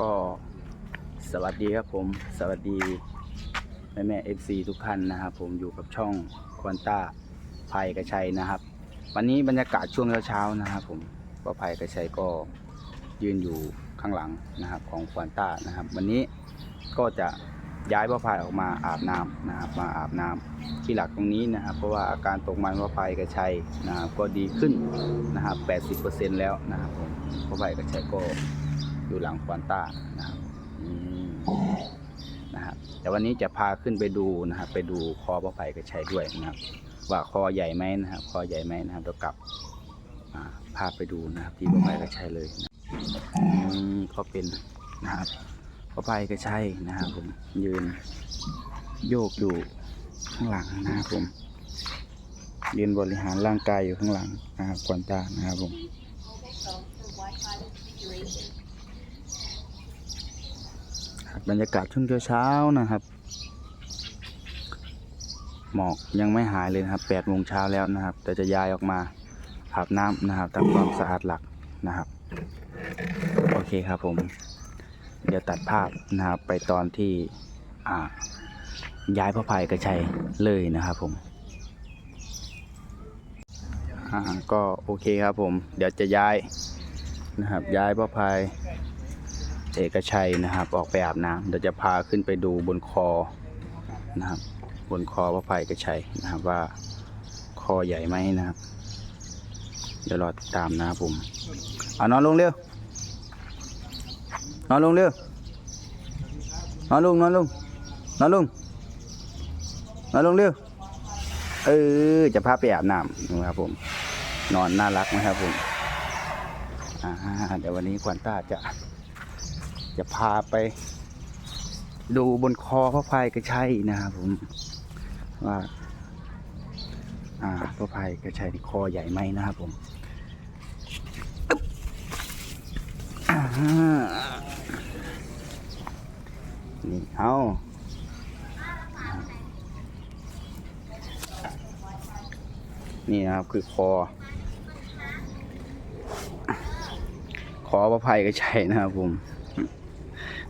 ก็สวัสดีครับผม สวัสดีแม่แม่เอฟซีทุกท่านนะครับ ผมอยู่กับช่องควอนต้าภัยกระชัยนะครับ วันนี้บรรยากาศช่วงเช้าๆนะครับ ผมก็ภัยกระชัยก็ยืนอยู่ข้างหลังนะครับ ของควอนต้านะครับ วันนี้ก็จะย้ายพ่อพายออกมาอาบน้ำนะครับ มาอาบน้ำที่หลักตรงนี้นะครับ เพราะว่าอาการตกมันพ่อพายกระชัยนะครับก็ดีขึ้นนะครับ 80%แล้วนะครับผมพ่อพายกระชัยก็ อยู่หลังควอนต้านะครับนะครับแต่วันนี้จะพาขึ้นไปดูนะครับ ไปดูคอพระไผ่กระชัยด้วยนะครับ ว่าคอใหญ่ไหมนะครับ คอใหญ่ไหมนะครับเดี๋ยวกลับพาไปดูนะครับ ที่พระไผ่กระชัยเลยนะอืมก็เป็นนะครับพระไผ่กระชัยนะครับ ผมยืนโยกอยู่ข้างหลังนะครับผมยืนบริหารร่างกายอยู่ข้างหลังนะครับควอนต้านะครับผม ครั บรรยากาศช่วงเช้าๆนะครับ หมอกยังไม่หายเลยนะครับ8โมงเช้าแล้วนะครับ แต่จะย้ายออกมาอาบน้ำนะครับทำความสะอาดหลักนะครับ โอเคครับผม เดี๋ยวตัดภาพนะครับไปตอนที่อ่าย้ายพระภัยกระชัยเลยนะครับผมก็โอเคครับผม เดี๋ยวจะย้ายนะครับ ย้ายพระภัย เอกชัยนะครับ ออกไปอาบน้ำเดี๋ยวจะพาขึ้นไปดูบนคอนะครับ บนคอพระภัยเอกชัยนะครับว่าคอใหญ่ไหมนะครับ เดี๋ยวรอติดตามนะครับผมเอานอนลงเร็วนอนลงเร็วนอนลงนอนลงนอนลงนอนลงเร็วเออจะพาไปอาบน้ำนะครับผมนอนน่ารักนะครับผมอ่าเดี๋ยววันนี้ควันต้าจะ จะพาไปดูบนคอพระพายกระชัยนะครับผมว่า อ่าพระพายกระชัยนี่คอใหญ่ไหมนะครับผมนี่เอานี่นะครับคือคอ ขอพระภัยกระชัยนะครับผม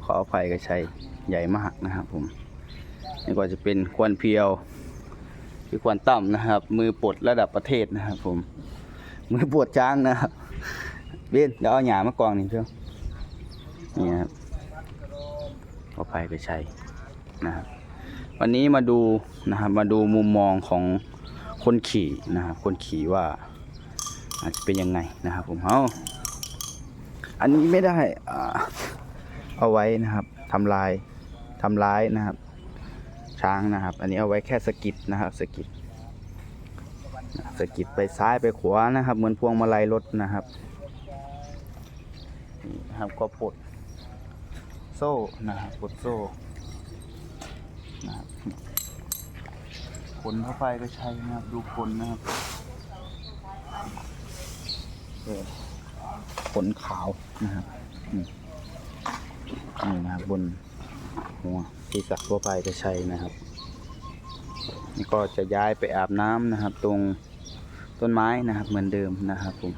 ขออภัยกระชัยใหญ่มากนะครับผมนี่ก็จะเป็นควันเพียวคือควันต่ำนะครับ มือปลดระดับประเทศนะครับผม มือปวดจ้างนะครับเบนเดี๋ยวเอาหยามากองนี่เพื่อนนี่ครับขออภัยกระชัยนะครับวันนี้มาดูนะครับมาดูมุมมองของคนขี่นะครับคนขี่ว่าอาจจะเป็นยังไงนะครับผมเอาอันนี้ไม่ได้อ่า เอาไว้นะครับทำลายทำร้ายนะครับ ช้างนะครับ อันนี้เอาไว้แค่สะกิดนะครับสะกิดสะกิดไปซ้ายไปขวานะครับ เหมือนพวงมาลัยรถนะครับนี่นะครับก็ปลดโซ่นะครับปลดโซ่นะครับขนเข้าไปก็ใช่นะครับดูขนนะครับขนขาวนะครับ นี่นะครับบนหัวที่สักทั่วไปจะใช้นะครับนี่ก็จะย้ายไปอาบน้ำนะครับ ตรงต้นไม้นะครับ เหมือนเดิมนะครับผม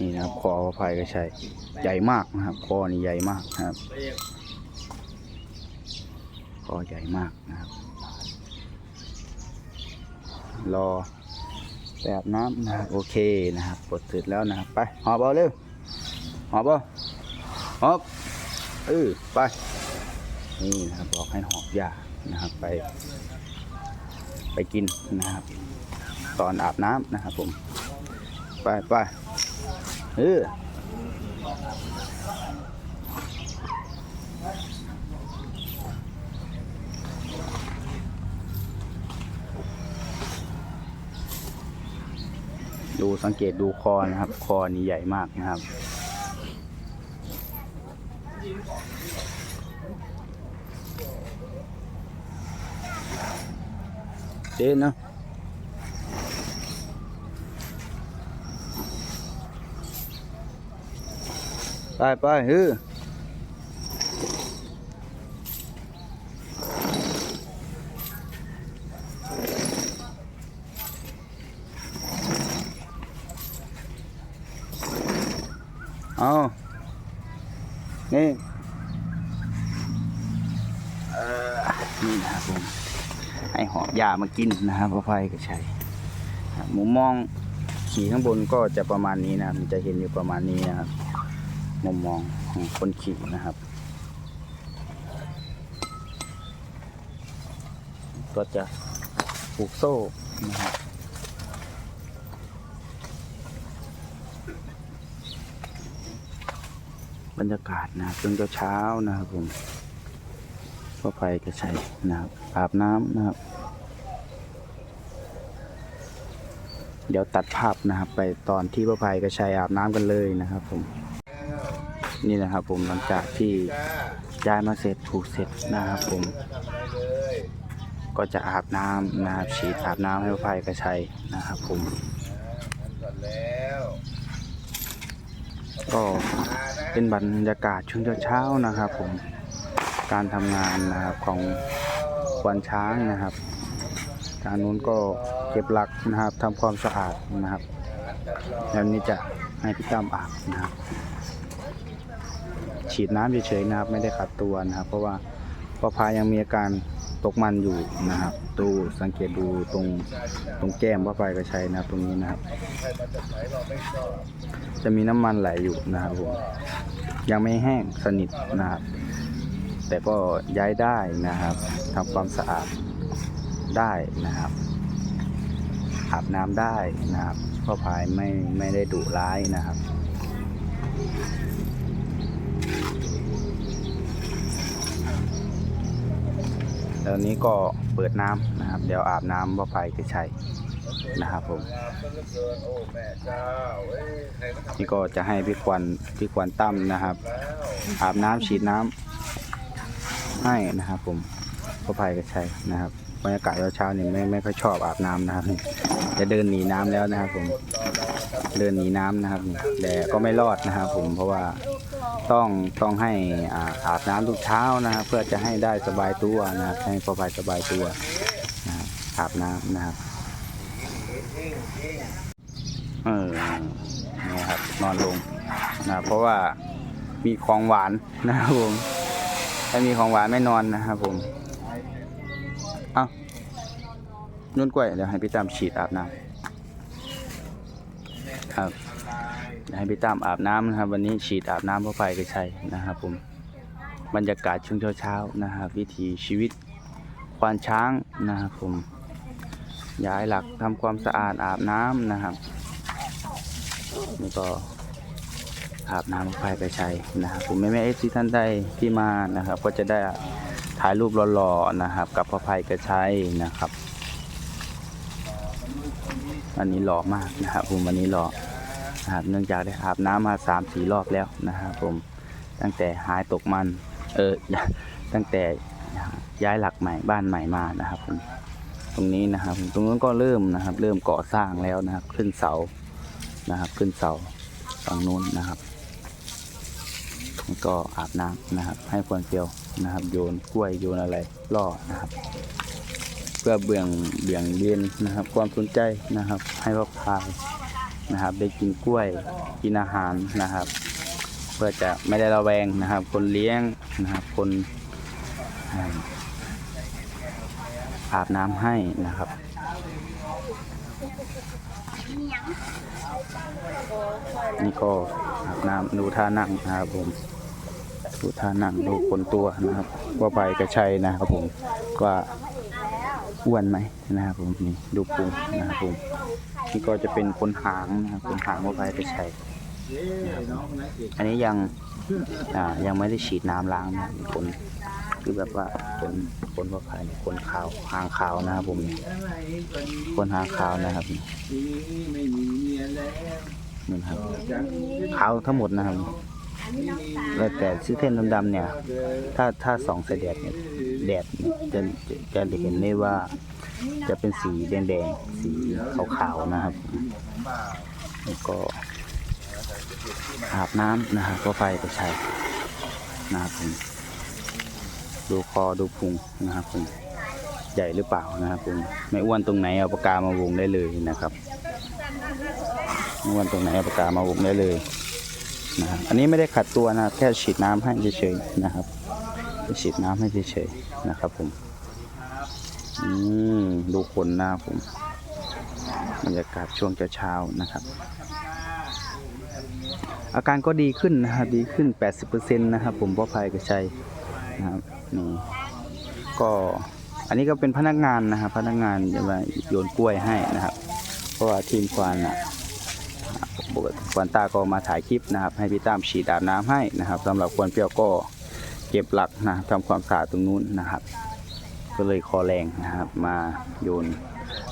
นี่นะครับค อพระภัยก็ใช้ใหญ่มากนะครับคอนี่ใหญ่มากนะครับก็ใหญ่มากนะครับ รอแบบน้ำนะครับโอเคนะครับกดเสร็จแล้วนะครับไปหอบเอาเร็วหอบเอาหอบเออไปนี่นะครับบอกให้หอบยานะครับไป ไปกินนะครับ ตอนอาบน้ำนะครับผม ไปไป เออดูสังเกตดูคอนะครับ คอนี่ใหญ่มากนะครับ เด่นเนาะ ไปไปฮือเอานี่เออนี่นะครับผมให้หอบยามากินนะครับพระไพกระช่หมูมองขี่ข้างบนก็จะประมาณนี้นะมันจะเห็นอยู่ประมาณนี้นะครับ มุมมองของคนขี่นะครับ ก็จะผูกโซ่นะครับบรรยากาศนะครับช่วงเช้านะครับผมพ่อไฟก็ใช้นะครับอาบน้ำนะครับ เดี๋ยวตัดภาพนะครับ ไปตอนที่พ่อไฟก็ใช้อาบน้ำกันเลยนะครับผม นี่นะครับผมหลังจากที่ย้ายมาเสร็จผูกเสร็จนะครับผม ก็จะอาบน้ำนะครับฉีดอาบน้ำให้ไฟก็ใช้นะครับผมก็เป็นบรรยากาศช่วงเช้าๆนะครับผมการทำงานนะครับของควนช้างนะครับทางนู้นก็เก็บหลักนะครับทำความสะอาดนะครับ แล้วนี้จะให้พี่ตั้มอาบนะครับ ฉีดน้ำเฉยๆนะครับไม่ได้ขัดตัวนะครับ เพราะว่าพ่อพายังมีอาการตกมันอยู่นะครับดูสังเกตดูตรงตรงแก้มพ่อพายก็ใช้นะครับตรงนี้นะครับ จะมีน้ำมันไหลอยู่นะครับผมยังไม่แห้งสนิทนะครับ แต่ก็ย้ายได้นะครับทำความสะอาดได้นะครับอาบน้ำได้นะครับพ่อพายไม่ไม่ได้ดุร้ายนะครับ ตอนนี้ก็เปิดน้ำนะครับ เดี๋ยวอาบน้ำพ่อพายก็ใช้นะครับผมนี่ก็จะให้พี่ควันพี่ควันตั้มนะครับ อาบน้ำฉีดน้ำให้นะครับผมพ่อภัยก็ใช่นะครับบรรยากาศเช้าๆนี่ไม่ไม่ค่อยชอบอาบน้ำนะครับจะเดินหนีน้ำแล้วนะครับผมเดินหนีน้ำนะครับแต่ก็ไม่รอดนะครับผมเพราะว่า ต้องต้องให้อาอาบน้ำทุกเช้านะครับเพื่อจะให้ได้สบายตัวนะครับให้พ่อภัยสบายตัวนะครับอาบน้ำนะครับเออนี่ครับนอนลงนะเพราะว่ามีของหวานนะครับผมถ้ามีของหวานไม่นอนนะครับผมเอานุ่นกล้วยเดี๋ยวให้พี่ตามฉีดอาบน้ำครับ ให้พี่ตามอาบน้ำนะครับ วันนี้ฉีดอาบน้ำเพราไฟก็ใช่นะครับผมบรรยากาศช่วงเช้าๆนะครับวิถีชีวิตควานช้างนะครับผมย้ายหลักทำความสะอาดอาบน้ำนะครับนี่ก็อาบน้ำไฟไปใช้นะครับผมแม่แม่เอฟซีท่านใดที่มานะครับ ก็จะได้ถ่ายรูปหล่อๆนะครับ กับพ่อภัยกระชัยนะครับ อันนี้หล่อมากนะครับผมวันนี้หล่อ นะครับ เนื่องจากได้อาบน้ำมาสามสี่รอบแล้วนะครับผมตั้งแต่หายตกมัน เออตั้งแต่ย้ายหลักใหม่บ้านใหม่มานะครับผมตรงนี้นะครับตรงนู้นก็เริ่มนะครับ เริ่มก่อสร้างแล้วนะครับ ขึ้นเสานะครับ ขึ้นเสาฝั่งนู้นนะครับก็อาบน้ำนะครับ ให้ควนเฟียวนะครับ โยนกล้วยโยนอะไรล่อนะครับ เพื่อเบี่ยงเบี่ยงเบนนะครับ ความสนใจนะครับ ให้พ่อพาย นะครับ ได้กินกล้วยกินอาหารนะครับ เพื่อจะไม่ได้ระแวงนะครับ คนเลี้ยงนะครับ คนอาอาบน้ำให้นะครับนี่ก็อาบน้ำดูท่านั่งนะครับผมดูท่านั่งดูคนตัวนะครับ ว่าไปกระชัยนะครับผมว่า อ้วนไหมนะครับผมนี่ดูปุงนะครับผมนี่ก็จะเป็นคนหางนะครับคนหางว่าไปกระชัยนะครับอันนี้ยังอ่ายังไม่ได้ฉีดน้ำล้างนะคนคือแบบว่าเป็นคนว่าไปคนขาวหางขาวนะครับผมคนหางขาวนะครับนี่นะครับขาวทั้งหมดนะครับแล้วแต่ซิเทนดำๆเนี่ย ถ้าถ้าสองเสายแดดเนี่ย แดดจะจะจะเห็นได้ว่าจะเป็นสีแดงๆ สีขาวๆนะครับ แล้วก็อาบน้ำนะครับก็ไฟไปใช้นะครับผมดูคอดูพุงนะครับผมใหญ่หรือเปล่านะครับผมไม่อ้วนตรงไหนเอาปากกามาวงได้เลยนะครับไม่อ้วนตรงไหนเอาปากกามาวงได้เลยนะครับอันนี้ไม่ได้ขัดตัวนะแค่ฉีดน้ำให้เฉยๆนะครับ ฉีดน้ำให้เฉยๆนะครับผมอืมดูคนหน้าผมบรรยากาศช่วงเช้าๆนะครับ อาการก็ดีขึ้นนะครับดีขึ้น 80%นะครับผมพ่อภัยกระชัยนะครับนี่ก็อันนี้ก็เป็นพนักงานนะครับ พนักงานจะมาโยนกล้วยให้นะครับ เพราะว่าทีมควานอะปกติควานตาก็มาถ่ายคลิปนะครับ ให้พี่ตามฉีดอาบน้ำให้นะครับสำหรับควานเปรี้ยวก็ เก็บหลักนะทำความสะอาดตรงนู้นนะครับ ก็เลยคอแรงนะครับ มาโยน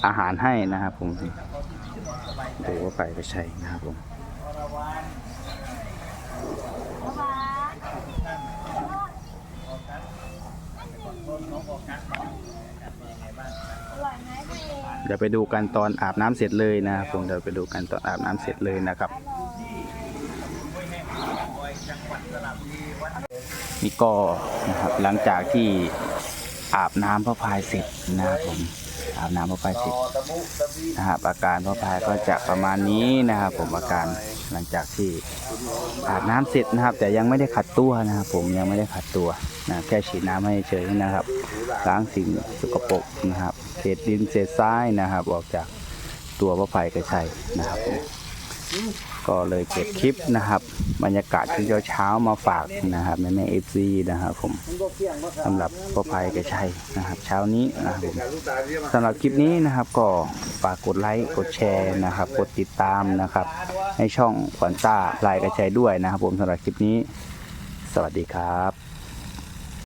อาหารให้นะครับผมดูว่าไปกระชัยนะครับผมเดี๋ยวไปดูกันตอนอาบน้ำเสร็จเลยนะครับผมเดี๋ยวไปดูกันตอนอาบน้ำเสร็จเลยนะครับ นี่ก็นะครับหลังจากที่อาบน้ำพระพายเสร็จนะครับผมอาบน้ำพระพายเสร็จนะครับอาการพระพายก็จะประมาณนี้นะครับ ผมอาการหลังจากที่อาบน้ำเสร็จนะครับ แต่ยังไม่ได้ขัดตัวนะครับผมยังไม่ได้ขัดตัวนะแค่ฉีดน้ำให้เฉยนะครับล้างสิ่งสกปรกนะครับเศษดินเศษทรายนะครับ ออกจากตัวพระพายกระชัยนะครับผม ก็เลยเก็บคลิปนะครับ บรรยากาศช่วงเช้าๆมาฝากนะครับแม่แม่เอฟซีนะครับผมสำหรับพ่อภัยกระชัยนะครับ เช้านี้นะครับสำหรับคลิปนี้นะครับก็ฝากกดไลค์กดแชร์นะครับ กดติดตามนะครับ ให้ช่องขวัญตาลายกระชัยด้วยนะครับ ผมสำหรับคลิปนี้ สวัสดีครับ